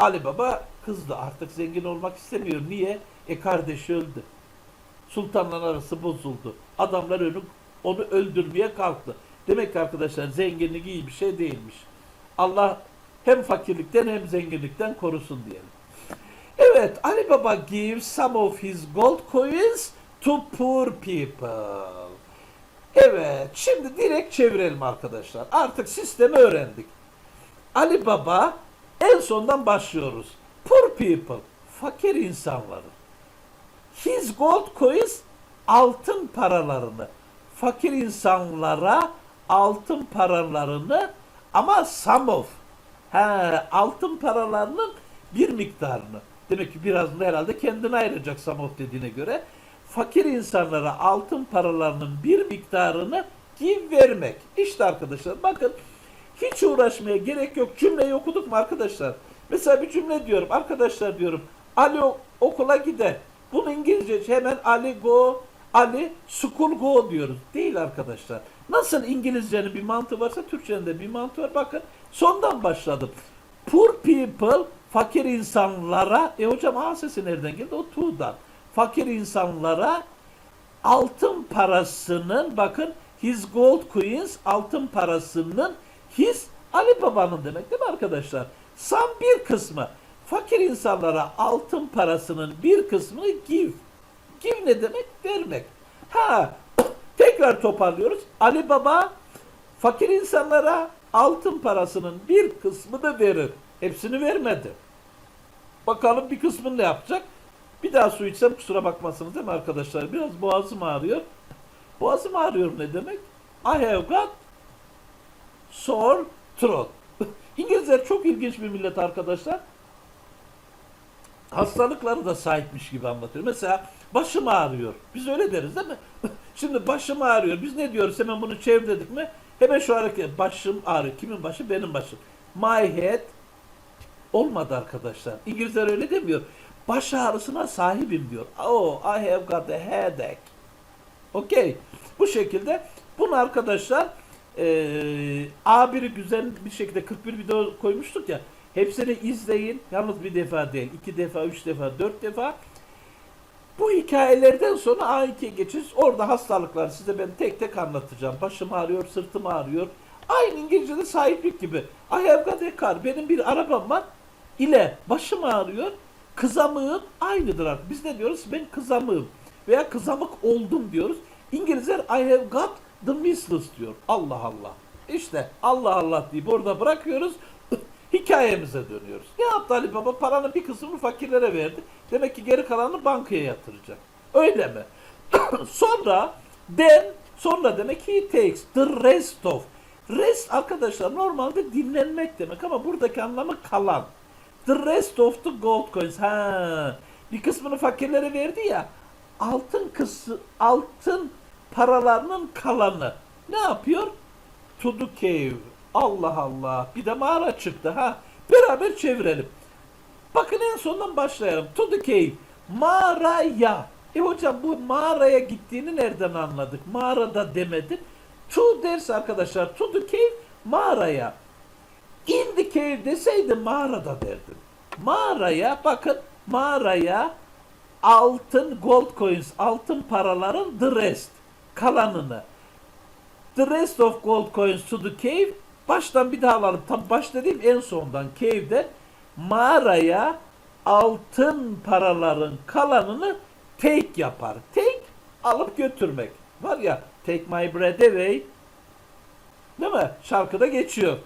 Ali Baba kızdı. Artık zengin olmak istemiyor. Niye? E kardeşi öldü. Sultanla arası bozuldu. Adamlar onu, onu öldürmeye kalktı. Demek ki arkadaşlar zenginlik iyi bir şey değilmiş. Allah hem fakirlikten hem zenginlikten korusun diyelim. Evet, Ali Baba gives some of his gold coins to poor people. Evet, şimdi direkt çevirelim arkadaşlar. Artık sistemi öğrendik. Ali Baba en sondan başlıyoruz. Poor people, fakir insanları. His gold coins altın paralarını, fakir insanlara altın paralarını ama some of, he, altın paralarının bir miktarını. Demek ki birazını herhalde kendine ayıracak some of dediğine göre. Fakir insanlara altın paralarının bir miktarını give vermek. İşte arkadaşlar bakın hiç uğraşmaya gerek yok. Cümleyi okuduk mu arkadaşlar? Mesela bir cümle diyorum. Arkadaşlar diyorum. Ali okula gider. Bunu İngilizce hemen Ali go, Ali school go diyoruz. Değil arkadaşlar. Nasıl İngilizcenin bir mantığı varsa Türkçenin de bir mantığı var. Bakın sondan başladım. Poor people fakir insanlara e hocam A sesi nereden geldi? O to'dan. Fakir insanlara altın parasının bakın his gold coins altın parasının his Ali Baba'nın demek değil mi arkadaşlar? Sam bir kısmı fakir insanlara altın parasının bir kısmını give. Give ne demek? Vermek. Ha tekrar toparlıyoruz. Ali Baba fakir insanlara altın parasının bir kısmını verir. Hepsini vermedi. Bakalım bir kısmını ne yapacak? Bir daha su içsem kusura bakmasınız değil mi arkadaşlar? Biraz boğazım ağrıyor. Boğazım ağrıyor ne demek? I have got sore throat. İngilizler çok ilginç bir millet arkadaşlar. Hastalıkları da sahipmiş gibi anlatıyor. Mesela başım ağrıyor. Biz öyle deriz değil mi? Şimdi başım ağrıyor. Biz ne diyoruz? Hemen bunu çevirdik mi? Hemen şu hareket. Başım ağrıyor. Kimin başı? Benim başım. My head olmadı arkadaşlar. İngilizler öyle demiyor. Baş ağrısına sahibim diyor. Oh, I have got a headache. Okey. Bu şekilde bunu arkadaşlar eee A1'i güzel bir şekilde 41 video koymuştuk ya. Hepsini izleyin. Yalnız bir defa değil. iki defa, üç defa, dört defa. Bu hikayelerden sonra A2'ye geçeceğiz. Orada hastalıkları size ben tek tek anlatacağım. Başım ağrıyor, sırtım ağrıyor. Aynı İngilizce'de sahiplik gibi. I have got a car. Benim bir arabam var. ile başım ağrıyor. Kızamığım aynıdır artık. Biz ne diyoruz? Ben kızamığım. Veya kızamık oldum diyoruz. İngilizler I have got the measles diyor. Allah Allah. İşte Allah Allah deyip orada bırakıyoruz. Hikayemize dönüyoruz. Ne yaptı Ali Baba? Paranın bir kısmını fakirlere verdi. Demek ki geri kalanını bankaya yatıracak. Öyle mi? sonra then sonra demek he takes the rest of. Rest arkadaşlar normalde dinlenmek demek ama buradaki anlamı kalan. The rest of the gold coins. Ha, bir kısmını fakirlere verdi ya. Altın kısmı altın paralarının kalanı. Ne yapıyor? To the cave. Allah Allah. Bir de mağara çıktı ha. Beraber çevirelim. Bakın en sondan başlayalım. To the cave. Mağaraya. E hocam bu mağaraya gittiğini nereden anladık? Mağarada demedin. To ders arkadaşlar. To the cave mağaraya. In the cave deseydi mağarada derdim. Mağaraya bakın mağaraya altın gold coins altın paraların the rest kalanını the rest of gold coins to the cave baştan bir daha alalım tam baş dediğim en sondan cave'den mağaraya altın paraların kalanını take yapar. Take alıp götürmek. Var ya take my bread away değil mi? Şarkıda geçiyor.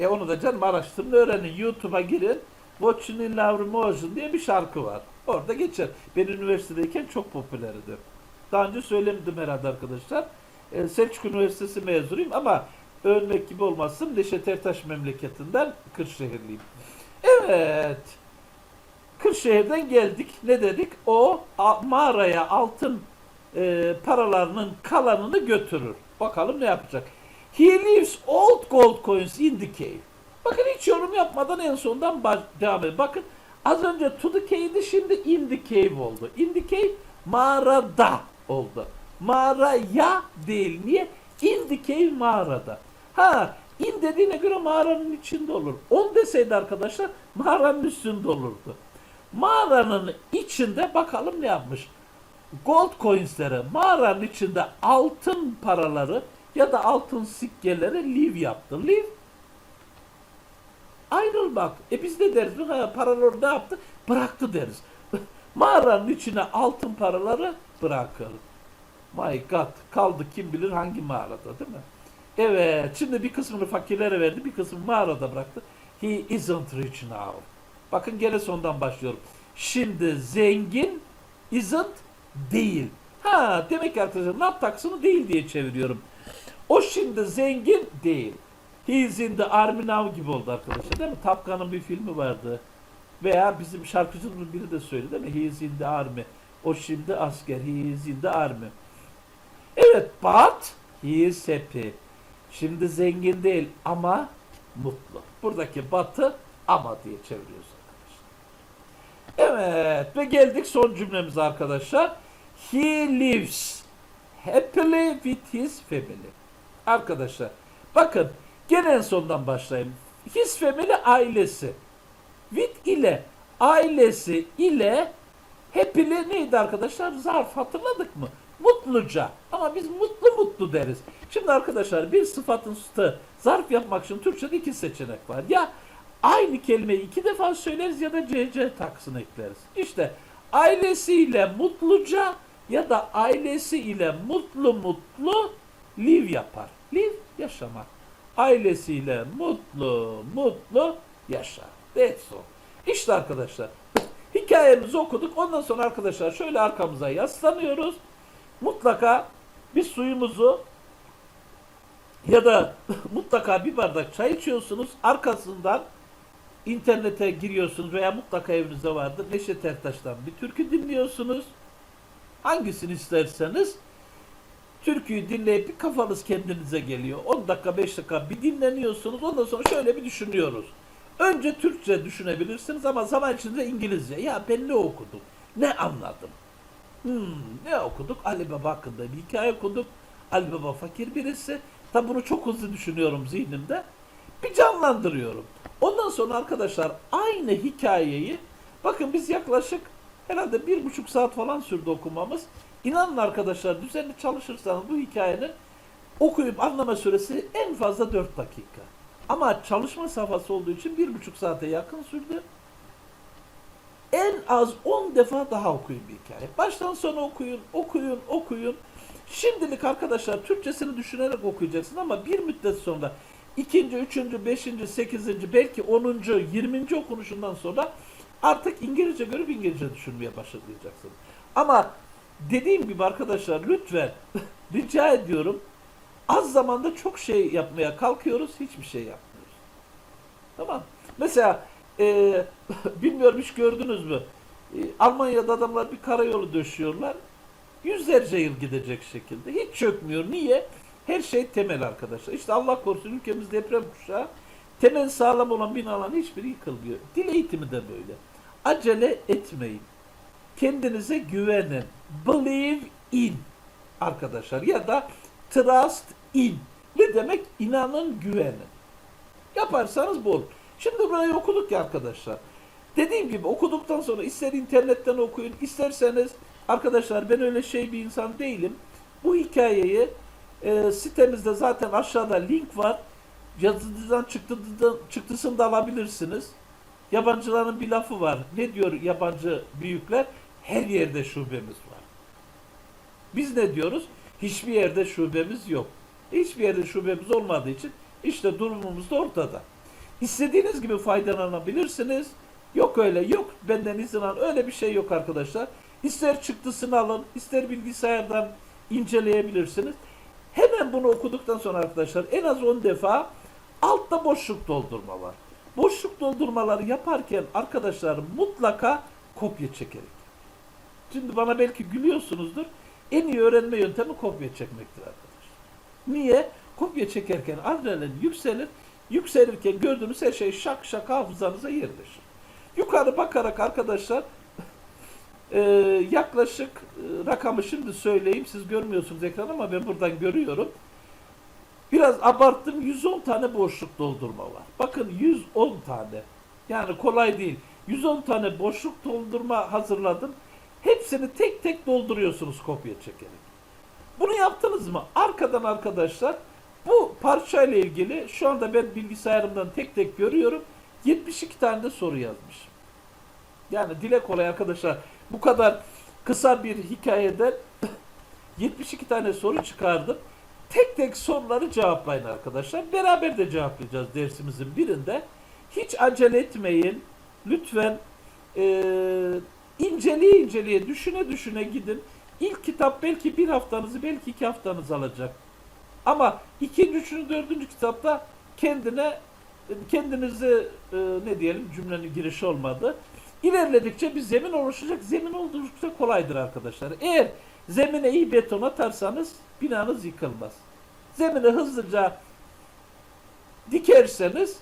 E onu da canım araştırın öğrenin. YouTube'a girin. Watching in Lavri Motion diye bir şarkı var. Orada geçer. Ben üniversitedeyken çok popülerdi. Daha önce söylemedim herhalde arkadaşlar. E, Selçuk Üniversitesi mezunuyum ama övünmek gibi olmasın. Neşet Ertaş memleketinden Kırşehirliyim. Evet. Kırşehir'den geldik. Ne dedik? O mağaraya altın e, paralarının kalanını götürür. Bakalım ne yapacak. He leaves old gold coins in the cave. Bakın hiç yorum yapmadan en sondan baş- devam edelim. Bakın az önce to the cave'di şimdi in the cave oldu. In the cave mağarada oldu. Mağaraya değil. Niye? In the mağarada. Ha in dediğine göre mağaranın içinde olur. 10 deseydi arkadaşlar mağaranın üstünde olurdu. Mağaranın içinde bakalım ne yapmış. Gold coinsleri mağaranın içinde altın paraları ya da altın sikkeleri live yaptı. Live ayrılmak. E biz ne deriz? Ha, paraları ne yaptı? Bıraktı deriz. Mağaranın içine altın paraları bırakır. My God. Kaldı kim bilir hangi mağarada değil mi? Evet. Şimdi bir kısmını fakirlere verdi. Bir kısmını mağarada bıraktı. He isn't rich now. Bakın gene sondan başlıyorum. Şimdi zengin isn't değil. Ha demek ki arkadaşlar not taksını değil diye çeviriyorum. O şimdi zengin değil. He is in the army now gibi oldu arkadaşlar değil mi? Tapkan'ın bir filmi vardı. Veya bizim şarkıcının biri de söyledi değil mi? He is in the army. O şimdi asker. He is in the army. Evet but he is happy. Şimdi zengin değil ama mutlu. Buradaki batı ama diye çeviriyoruz arkadaşlar. Evet ve geldik son cümlemize arkadaşlar. He lives happily with his family. Arkadaşlar bakın gene en sondan başlayayım. His family ailesi. With ile ailesi ile happily neydi arkadaşlar? Zarf hatırladık mı? Mutluca. Ama biz mutlu mutlu deriz. Şimdi arkadaşlar bir sıfatın sütü zarf yapmak için Türkçe'de iki seçenek var. Ya aynı kelimeyi iki defa söyleriz ya da CC taksını ekleriz. İşte ailesiyle mutluca ya da ailesiyle mutlu mutlu live yapar. Live yaşamak. Ailesiyle mutlu mutlu yaşar. That's all. İşte arkadaşlar hikayemizi okuduk. Ondan sonra arkadaşlar şöyle arkamıza yaslanıyoruz. Mutlaka bir suyumuzu ya da mutlaka bir bardak çay içiyorsunuz. Arkasından internete giriyorsunuz veya mutlaka evinizde vardır. Neşet Ertaş'tan bir türkü dinliyorsunuz. Hangisini isterseniz türküyü dinleyip bir kafanız kendinize geliyor. 10 dakika 5 dakika bir dinleniyorsunuz. Ondan sonra şöyle bir düşünüyoruz. Önce Türkçe düşünebilirsiniz ama zaman içinde İngilizce. Ya ben ne okudum? Ne anladım? Hmm, ne okuduk? Ali Baba hakkında bir hikaye okuduk. Ali Baba fakir birisi. Tabi bunu çok hızlı düşünüyorum zihnimde. Bir canlandırıyorum. Ondan sonra arkadaşlar aynı hikayeyi bakın biz yaklaşık herhalde bir buçuk saat falan sürdü okumamız. İnanın arkadaşlar düzenli çalışırsanız bu hikayenin okuyup anlama süresi en fazla 4 dakika. Ama çalışma safhası olduğu için bir buçuk saate yakın sürdü. En az 10 defa daha okuyun bir hikaye. Baştan sona okuyun, okuyun, okuyun. Şimdilik arkadaşlar Türkçesini düşünerek okuyacaksın ama bir müddet sonra ikinci, üçüncü, beşinci, sekizinci, belki onuncu, yirminci okunuşundan sonra artık İngilizce görüp İngilizce düşünmeye başlayacaksın. Ama dediğim gibi arkadaşlar lütfen rica ediyorum az zamanda çok şey yapmaya kalkıyoruz, hiçbir şey yapmıyoruz. Tamam. Mesela e, bilmiyorum hiç gördünüz mü? E, Almanya'da adamlar bir karayolu döşüyorlar. Yüzlerce yıl gidecek şekilde. Hiç çökmüyor. Niye? Her şey temel arkadaşlar. İşte Allah korusun ülkemiz deprem kuşağı. Temel sağlam olan binaların hiçbiri yıkılmıyor. Dil eğitimi de böyle. Acele etmeyin. Kendinize güvenin. Believe in arkadaşlar ya da trust in. Ne demek? İnanın, güvenin. Yaparsanız bu olur. Şimdi burayı okuduk ya arkadaşlar. Dediğim gibi okuduktan sonra ister internetten okuyun, isterseniz arkadaşlar ben öyle şey bir insan değilim. Bu hikayeyi e, sitemizde zaten aşağıda link var. Yazıcıdan çıktısından, çıktısını da alabilirsiniz. Yabancıların bir lafı var. Ne diyor yabancı büyükler? Her yerde şubemiz var. Biz ne diyoruz? Hiçbir yerde şubemiz yok. Hiçbir yerde şubemiz olmadığı için işte durumumuz da ortada. İstediğiniz gibi faydalanabilirsiniz. Yok öyle, yok benden izin alın. Öyle bir şey yok arkadaşlar. İster çıktısını alın, ister bilgisayardan inceleyebilirsiniz. Hemen bunu okuduktan sonra arkadaşlar en az 10 defa altta boşluk doldurma var. Boşluk doldurmaları yaparken arkadaşlar mutlaka kopya çekerek. Şimdi bana belki gülüyorsunuzdur. En iyi öğrenme yöntemi kopya çekmektir arkadaşlar. Niye? Kopya çekerken adrenalin yükselir. Yükselirken gördüğünüz her şey şak şak hafızanıza yerleşir. Yukarı bakarak arkadaşlar e, yaklaşık e, rakamı şimdi söyleyeyim. Siz görmüyorsunuz ekran ama ben buradan görüyorum. Biraz abarttım 110 tane boşluk doldurma var. Bakın 110 tane. Yani kolay değil. 110 tane boşluk doldurma hazırladım. Hepsini tek tek dolduruyorsunuz kopya çekerek. Bunu yaptınız mı? Arkadan arkadaşlar bu parçayla ilgili şu anda ben bilgisayarımdan tek tek görüyorum. 72 tane de soru yazmış. Yani dile kolay arkadaşlar bu kadar kısa bir hikayeden 72 tane soru çıkardım. Tek tek soruları cevaplayın arkadaşlar. Beraber de cevaplayacağız dersimizin birinde. Hiç acele etmeyin. Lütfen eee inceleye inceleye, düşüne düşüne gidin. İlk kitap belki bir haftanızı, belki iki haftanızı alacak. Ama ikinci, üçüncü, dördüncü kitapta kendine kendinizi e, ne diyelim cümlenin girişi olmadı. İlerledikçe bir zemin oluşacak. Zemin oldukça kolaydır arkadaşlar. Eğer zemine iyi beton atarsanız binanız yıkılmaz. Zemine hızlıca dikerseniz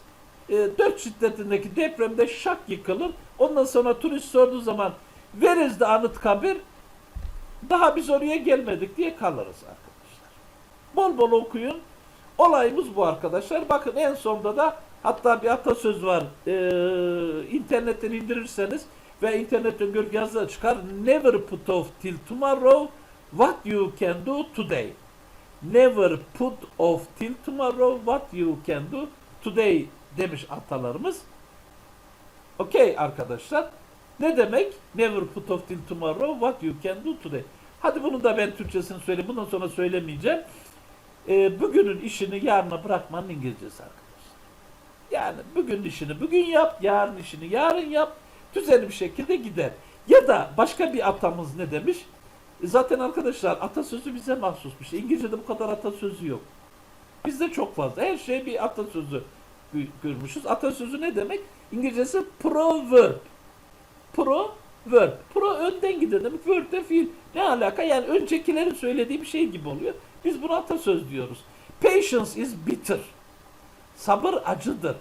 4 şiddetindeki depremde şak yıkılır. Ondan sonra turist sorduğu zaman veririz de Anıtkabir daha biz oraya gelmedik diye kalırız arkadaşlar. Bol bol okuyun. Olayımız bu arkadaşlar. Bakın en sonda da hatta bir atasöz var. Ee, internetten indirirseniz ve internetten gör yazıda çıkar. Never put off till tomorrow what you can do today. Never put off till tomorrow what you can do today demiş atalarımız. Okey arkadaşlar. Ne demek? Never put off till tomorrow what you can do today. Hadi bunu da ben Türkçesini söyleyeyim. Bundan sonra söylemeyeceğim. Ee, bugünün işini yarına bırakmanın İngilizcesi arkadaşlar. Yani bugün işini bugün yap, yarın işini yarın yap. Düzenli bir şekilde gider. Ya da başka bir atamız ne demiş? E, Zaten arkadaşlar atasözü bize mahsus bir şey. İngilizce'de bu kadar atasözü yok. Bizde çok fazla. Her şey bir atasözü görmüşüz. Atasözü ne demek? İngilizcesi proverb. Pro verb. Pro önden gider demek. Verb de fiil. Ne alaka? Yani öncekilerin söylediği bir şey gibi oluyor. Biz buna atasöz diyoruz. Patience is bitter. Sabır acıdır.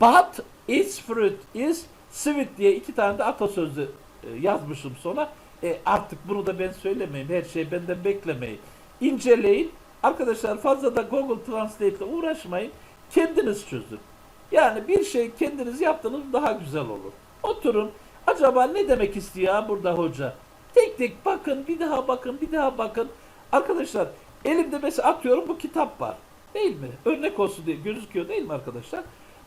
But its fruit is sweet diye iki tane de atasözü e, yazmışım sonra. E, artık bunu da ben söylemeyeyim. Her şeyi benden beklemeyin. İnceleyin. Arkadaşlar fazla da Google Translate ile uğraşmayın. Kendiniz çözün. Yani bir şey kendiniz yaptınız daha güzel olur. Oturun. Acaba ne demek istiyor burada hoca? Tek tek bakın, bir daha bakın, bir daha bakın. Arkadaşlar elimde mesela atıyorum bu kitap var. Değil mi? Örnek olsun diye gözüküyor değil mi arkadaşlar?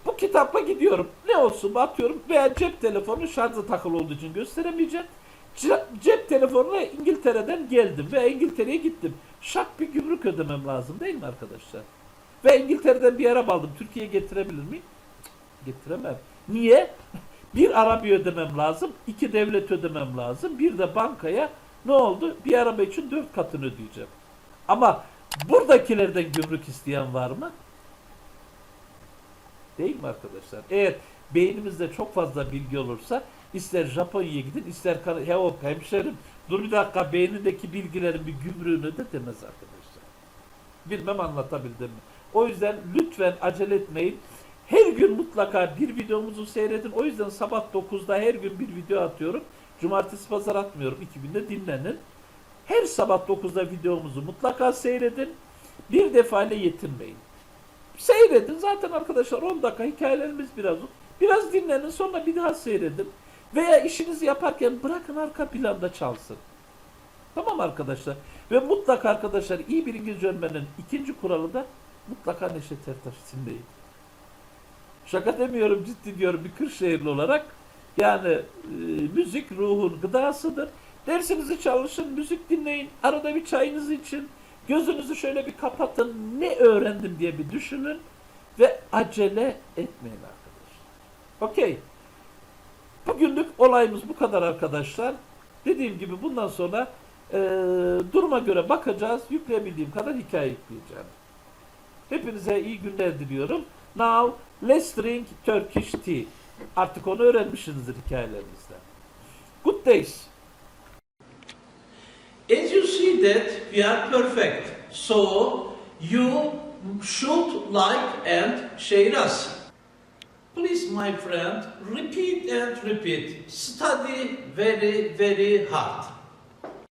Bu kitapla gidiyorum. Ne olsun atıyorum veya cep telefonu şarjı takılı olduğu için gösteremeyeceğim. Ce- Cep telefonuna İngiltere'den geldim ve İngiltere'ye gittim. Şak bir gümrük ödemem lazım değil mi arkadaşlar? Ve İngiltere'den bir araba aldım. Türkiye'ye getirebilir miyim? Getiremem. Niye? Bir arabayı ödemem lazım, iki devlet ödemem lazım, bir de bankaya ne oldu? Bir araba için dört katını ödeyeceğim. Ama buradakilerden gümrük isteyen var mı? Değil mi arkadaşlar? Eğer beynimizde çok fazla bilgi olursa ister Japonya'ya gidin ister ya hop hemşerim dur bir dakika beynindeki bilgilerin bir gümrüğünü de demez arkadaşlar. Bilmem anlatabildim mi? O yüzden lütfen acele etmeyin. Her gün mutlaka bir videomuzu seyredin. O yüzden sabah 9'da her gün bir video atıyorum. Cumartesi pazar atmıyorum. İki günde dinlenin. Her sabah 9'da videomuzu mutlaka seyredin. Bir defa ile yetinmeyin. Seyredin. Zaten arkadaşlar 10 dakika hikayelerimiz biraz. Biraz dinlenin sonra bir daha seyredin. Veya işinizi yaparken bırakın arka planda çalsın. Tamam arkadaşlar. Ve mutlaka arkadaşlar iyi bir İngilizce öğrenmenin ikinci kuralı da mutlaka Neşet Ertaş dinleyin. Şaka demiyorum ciddi diyorum bir Kırşehirli olarak. Yani e, müzik ruhun gıdasıdır. Dersinizi çalışın, müzik dinleyin. Arada bir çayınızı için. Gözünüzü şöyle bir kapatın. Ne öğrendim diye bir düşünün. Ve acele etmeyin arkadaşlar. Okey. Bugünlük olayımız bu kadar arkadaşlar. Dediğim gibi bundan sonra e, duruma göre bakacağız. Yükleyebildiğim kadar hikaye yükleyeceğim. Hepinize iyi günler diliyorum. Now let's drink Turkish tea. Artık onu öğrenmişsinizdir hikayelerimizde. Good days. As you see that we are perfect. So you should like and share us. Please my friend repeat and repeat. Study very very hard.